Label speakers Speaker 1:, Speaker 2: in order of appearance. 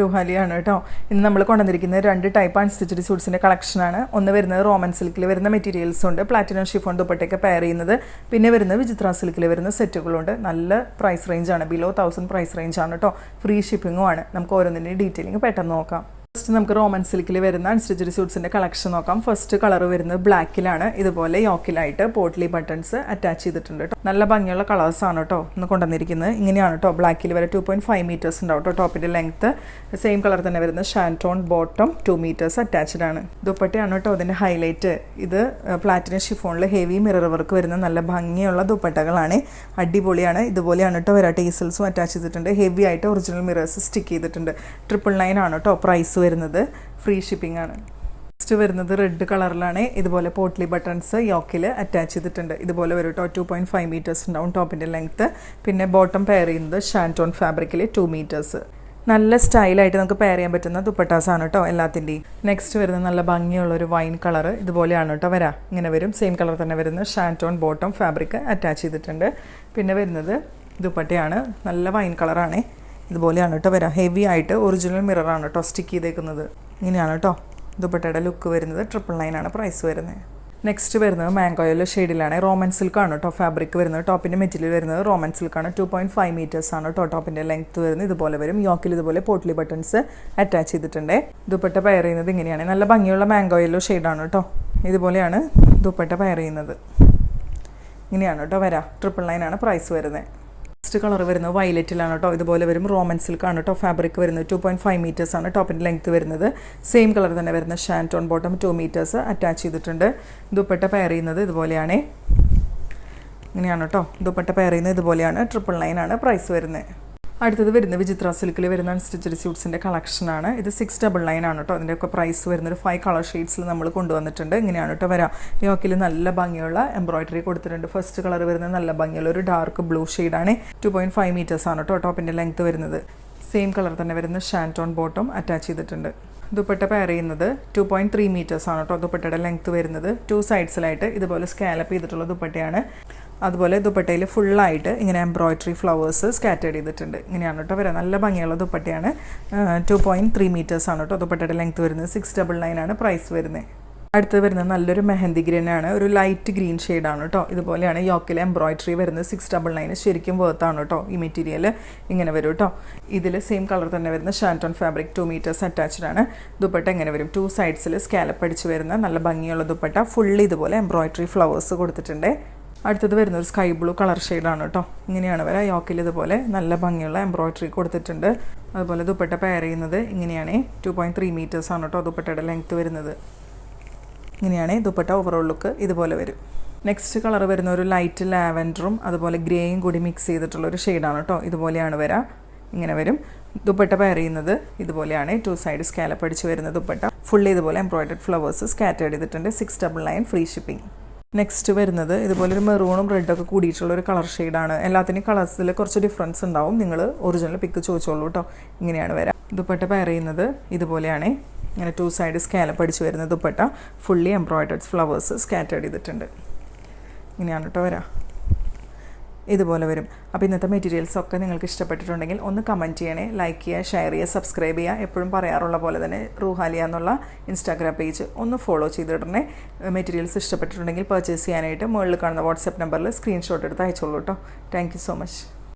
Speaker 1: റുഹാലിയാണ് കേട്ടോ. ഇന്ന് നമ്മൾ കൊണ്ടുവന്നിരിക്കുന്നത് രണ്ട് ടൈപ്പ് അൺസ്റ്റിച്ചഡ് സൂട്ട്സിന്റെ കളക്ഷനാണ് ഒന്ന് വരുന്നത് റോമൻ സിൽക്കിൽ വരുന്ന മെറ്റീരിയൽസ് ഉണ്ട്. പ്ലാറ്റിനം ഷിഫോൺ ദുപ്പട്ടയൊക്കെ പെയർ ചെയ്യുന്നത്. പിന്നെ വരുന്നത് വിചിത്ര സിൽക്കിൽ വരുന്ന സെറ്റുകളുണ്ട് നല്ല പ്രൈസ് റേഞ്ചാണ് ബിലോ തൗസൻഡ് പ്രൈസ് റേഞ്ചാണ് കേട്ടോ. ഫ്രീ ഷിപ്പിങ്ങും ആണ്. നമുക്ക് ഓരോന്നിന്റെയും ഡീറ്റെയിലിംഗ് പെട്ടെന്ന് നോക്കാം. ഫസ്റ്റ് നമുക്ക് റോമൻ സിൽക്കിൽ വരുന്ന അൺസ്റ്റിച്ചഡ് സൂട്ട്സിന്റെ കളക്ഷൻ നോക്കാം. ഫസ്റ്റ് കളർ വരുന്നത് ബ്ലാക്കിലാണ് ഇതുപോലെ യോക്കിലായിട്ട് പോട്ട്ലി ബട്ടൺസ് അറ്റാച്ച് ചെയ്തിട്ടുണ്ട് കേട്ടോ നല്ല ഭംഗിയുള്ള കളേഴ്സ് ആണ് കേട്ടോ ഇന്ന് കൊണ്ടുവന്നിരിക്കുന്നത്. ഇങ്ങനെയാണ് കേട്ടോ ബ്ലാക്കിൽ വരെ ടു പോയിന്റ് ഫൈവ് മീറ്റേഴ്സ് ഉണ്ടാവും കേട്ടോ ടോപ്പിന്റെ ലെങ്ത്ത് സെയിം കളർ തന്നെ വരുന്ന shantoon bottom two metres attached ആണ്. ദുപ്പട്ടയാണ് കേട്ടോ അതിന്റെ ഹൈലൈറ്റ് ഇത് പ്ലാറ്റിനം ഷിഫോണിൽ ഹെവി മിറർ വർക്ക് വരുന്ന നല്ല ഭംഗിയുള്ള ദുപ്പട്ടകളാണ്. അടിപൊളിയാണ്. ഇതുപോലെയാണ് കേട്ടോ വരാ ടീസൽസും അറ്റാച്ച് ചെയ്തിട്ടുണ്ട്. ഹെവി ആയിട്ട് ഒറിജിനൽ മിറേഴ്സ് സ്റ്റിക്ക് ചെയ്തിട്ടുണ്ട്. ട്രിപ്പിൾ നയൻ ആണ് കേട്ടോ പ്രൈസ് വരുന്നത് ഫ്രീ ഷിപ്പിംഗ് ആണ്. നെക്സ്റ്റ് വരുന്നത് റെഡ് കളറിലാണ് ഇതുപോലെ പോട്ട്ലി ബട്ടൺസ് യോക്കിൽ അറ്റാച്ച് ചെയ്തിട്ടുണ്ട്. ഇതുപോലെ വരും കേട്ടോ ടു പോയിന്റ് ഫൈവ് മീറ്റേഴ്സ് ഉണ്ടാവും ടോപ്പിന്റെ ലെങ്ത്ത് പിന്നെ ബോട്ടം പെയർ ചെയ്യുന്നത് ഷാന്റോൺ ഫാബ്രിക്കിൽ ടു മീറ്റേഴ്സ് നല്ല സ്റ്റൈലായിട്ട് നമുക്ക് പെയർ ചെയ്യാൻ പറ്റുന്ന ദുപ്പട്ടാസാണ് കേട്ടോ എല്ലാത്തിന്റെയും നെക്സ്റ്റ് വരുന്നത് നല്ല ഭംഗിയുള്ള ഒരു വൈൻ കളർ ഇതുപോലെയാണ് കേട്ടോ വരാം. ഇങ്ങനെ വരും. സെയിം കളർ തന്നെ വരുന്ന ഷാന്റോൺ ബോട്ടം ഫാബ്രിക് അറ്റാച്ച് ചെയ്തിട്ടുണ്ട്. പിന്നെ വരുന്നത് ദുപ്പട്ടയാണ്. നല്ല വൈൻ കളറാണ് ഇതുപോലെയാണ് കേട്ടോ വരാം. ഹെവി ആയിട്ട് ഒറിജിനൽ മിററാണ് കേട്ടോ സ്റ്റിക്ക് ചെയ്തേക്കുന്നത്. ഇങ്ങനെയാണ് കേട്ടോ ദുപ്പട്ടയുടെ ലുക്ക് വരുന്നത്. ട്രിപ്പിൾ നയൻ ആണ് പ്രൈസ് വരുന്നത്. നെക്സ്റ്റ് വരുന്നത് മാംഗോ യെല്ലോ ഷെയ്ഡിലാണ് റോമൻ സിൽക്കാണ് കേട്ടോ ഫാബ്രിക് വരുന്നത്. ടോപ്പിന്റെ മെറ്റീരിയൽ വരുന്നത് റോമൻ സിൽക്കാണ് ടു പോയിന്റ് ഫൈവ് മീറ്റേഴ്സ് ആണ് കേട്ടോ ടോപ്പിന്റെ ലെങ്ത് വരുന്നത്. ഇതുപോലെ വരും. യോക്കിൽ ഇതുപോലെ പോട്ട്ലി ബട്ടൺസ് അറ്റാച്ച് ചെയ്തിട്ടുണ്ട്. ദുപ്പട്ട പയർ ചെയ്യുന്നത് ഇങ്ങനെയാണ്. നല്ല ഭംഗിയുള്ള മാംഗോ യെല്ലോ ഷെയ്ഡാണ് കേട്ടോ. ഇതുപോലെയാണ് ദുപ്പട്ട പയർ ചെയ്യുന്നത്. ഇങ്ങനെയാണ് കേട്ടോ വരാം. ട്രിപ്പിൾ നയൻ ആണ് പ്രൈസ് വരുന്നത്. നെക്സ്റ്റ് കളർ വരുന്നത് വയലറ്റിലാണ് കേട്ടോ. ഇതുപോലെ വരും റോമൻ സിൽക്കാണ് കേട്ടോ. ഫാബ്രിക് വരുന്നത് ടു പോയിന്റ് ഫൈവ് മീറ്റേഴ്സ് ആണ്. ടോപ്പിന്റെ ലെങ്ത് വരുന്നത്. സെയിം കളർ തന്നെ വരുന്ന shantoon bottom two metres attach ചെയ്തിട്ടുണ്ട്. ദുപ്പട്ട പെയർ ചെയ്യുന്നത് ഇതുപോലെയാണ്. ഇങ്ങനെയാണ് കേട്ടോ. ദുപ്പട്ട പെയർ ചെയ്യുന്നത് ഇതുപോലെയാണ്. ട്രിപ്പിൾ നയൻ ആണ് പ്രൈസ് വരുന്നത്. അടുത്തത് വരുന്ന വിചിത്ര സിൽക്കിൽ വരുന്ന സ്റ്റിച്ചഡ് സ്യൂട്ട്സിന്റെ കളക്ഷനാണ് ഇത് സിക്സ് ഡബിൾ നയൻ ആണ് കേട്ടോ അതിന്റെയൊക്കെ പ്രൈസ് വരുന്നൊരു ഫൈവ് കളർ ഷെയ്ഡ്സിൽ നമ്മൾ കൊണ്ടുവന്നിട്ടുണ്ട്. ഇങ്ങനെയാണ് കേട്ടോ വരാം. യോക്കിൽ നല്ല ഭംഗിയുള്ള എംബ്രോയിഡറി കൊടുത്തിട്ടുണ്ട്. ഫസ്റ്റ് കളർ വരുന്നത് നല്ല ഭംഗിയുള്ള ഒരു ഡാർക്ക് ബ്ലൂ ഷെയ്ഡാണ് ടു പോയിന്റ് ഫൈവ് മീറ്റേഴ്സ് ആണ് കേട്ടോ ടോപ്പിന്റെ ലെങ്ത് വരുന്നത്. സെയിം കളർ തന്നെ വരുന്ന ഷാന്റോൺ ബോട്ടം അറ്റാച്ച് ചെയ്തിട്ടുണ്ട്. ദുപ്പട്ട പെയർ ചെയ്യുന്നത് ടു പോയിന്റ് ത്രീ മീറ്റേഴ്സ് ആണ് കേട്ടോ ദുപ്പട്ടയുടെ ലെങ്ത് വരുന്നത്. ടു സൈഡ്സിലായിട്ട് ഇതുപോലെ സ്കാലപ്പ് ചെയ്തിട്ടുള്ള ദുപ്പട്ടയാണ്. അതുപോലെ ദുപ്പട്ടയിൽ ഫുള്ളായിട്ട് ഇങ്ങനെ എംബ്രോയ്ഡറി ഫ്ലവേഴ്സ് സ്കാറ്റേഡ് ചെയ്തിട്ടുണ്ട്. ഇങ്ങനെയാണ് കേട്ടോ വരാം. നല്ല ഭംഗിയുള്ള ദുപ്പട്ടയാണ്. ടു പോയിന്റ് ത്രീ മീറ്റേഴ്സ് ആണ് കേട്ടോ ദുപ്പട്ടയുടെ ലെങ്ത് വരുന്നത്. സിക്സ് ഡബിൾ നയൻ ആണ് പ്രൈസ് വരുന്നത്. അടുത്ത് വരുന്നത് നല്ലൊരു മെഹന്തി ഗ്രീൻ ആണ്. ഒരു ലൈറ്റ് ഗ്രീൻ ഷെയ്ഡാണ് കേട്ടോ ഇതുപോലെയാണ് യോക്കിൽ എംബ്രോയിഡറി വരുന്നത്. സിക്സ് ഡബിൾ നയൻ ശരിക്കും വേർത്താണ് കേട്ടോ ഈ മെറ്റീരിയൽ ഇങ്ങനെ വരും കേട്ടോ ഇതിൽ സെയിം കളർ തന്നെ വരുന്ന shantoon fabric two metres attached ആണ്. ദുപ്പട്ട എങ്ങനെ വരും. ടു സൈഡ്സിൽ സ്കാലപ്പ് അടിച്ച് വരുന്ന നല്ല ഭംഗിയുള്ള ദുപ്പട്ട. ഫുള്ളി ഇതുപോലെ എംബ്രോയിഡറി ഫ്ലവേഴ്സ് കൊടുത്തിട്ടുണ്ട്. അടുത്തത് വരുന്നത് സ്കൈ ബ്ലൂ കളർ ഷെയ്ഡാണ് കേട്ടോ. ഇങ്ങനെയാണ് വരാം. യോക്കിൽ ഇതുപോലെ നല്ല ഭംഗിയുള്ള എംബ്രോയിഡറി കൊടുത്തിട്ടുണ്ട്. അതുപോലെ ദുപ്പട്ട പെയർ ചെയ്യുന്നത് ഇങ്ങനെയാണ്. ടു പോയിന്റ് ത്രീ മീറ്റേഴ്സ് ആണ് കേട്ടോ ദുപ്പട്ടയുടെ ലെങ്ത് വരുന്നത്. ഇങ്ങനെയാണ് ദുപ്പട്ട ഓവറോൾ ലുക്ക് ഇതുപോലെ വരും. നെക്സ്റ്റ് കളർ വരുന്ന ഒരു ലൈറ്റ് ലാവൻഡറും അതുപോലെ ഗ്രേയും കൂടി മിക്സ് ചെയ്തിട്ടുള്ള ഒരു ഷെയ്ഡാണ് കേട്ടോ. ഇതുപോലെയാണ് വരാം. ഇങ്ങനെ വരും. ദുപ്പട്ട പെയർ ചെയ്യുന്നത് ഇതുപോലെയാണ്. ടു സൈഡ് സ്കാലപ്പ് അടിച്ച് വരുന്ന ദുപ്പട്ട. ഫുള്ളി ഇതുപോലെ എംബ്രോയിഡഡ് ഫ്ലവേഴ്സ് സ്കാറ്റേഡ് ചെയ്തിട്ടുണ്ട്. Six double nine free shipping next വരുന്നത് ഇതുപോലെ ഒരു മെറൂണും റെഡൊക്കെ കൂടിയിട്ടുള്ള ഒരു കളർ ഷെയ്ഡാണ് എല്ലാത്തിനും കളേഴ്സിൽ കുറച്ച് ഡിഫറൻസ് ഉണ്ടാവും. നിങ്ങൾ ഒറിജിനൽ പിക്ക് ചോദിച്ചോളൂ കേട്ടോ ഇങ്ങനെയാണ് വരാം. ദുപ്പട്ട പെയർ ചെയ്യുന്നത് ഇതുപോലെയാണ്. ഇങ്ങനെ ടു സൈഡ് സ്കാലപ്പ് അടിച്ച് വരുന്ന dupatta. Fully embroidered flowers scattered ചെയ്തിട്ടുണ്ട്. ഇങ്ങനെയാണ് കേട്ടോ വരാം. ഇതുപോലെ വരും. അപ്പോൾ ഇന്നത്തെ മെറ്റീരിയൽസ് ഒക്കെ നിങ്ങൾക്ക് ഇഷ്ടപ്പെട്ടിട്ടുണ്ടെങ്കിൽ ഒന്ന് കമന്റ് ചെയ്യണേ ലൈക്ക് ചെയ്യുക ഷെയർ ചെയ്യുക സബ്സ്ക്രൈബ് ചെയ്യുക. എപ്പോഴും പറയാറുള്ള പോലെ തന്നെ റൂഹാലിയ എന്നുള്ള ഇൻസ്റ്റാഗ്രാം പേജ് ഒന്ന് ഫോളോ ചെയ്തിടണേ. മെറ്റീരിയൽസ് ഇഷ്ടപ്പെട്ടിട്ടുണ്ടെങ്കിൽ പർച്ചേസ് ചെയ്യാനായിട്ട് മുകളിൽ കാണുന്ന വാട്സപ്പ് നമ്പറിൽ സ്ക്രീൻഷോട്ട് എടുത്ത് അയച്ചോളൂ കേട്ടോ താങ്ക് സോ മച്ച്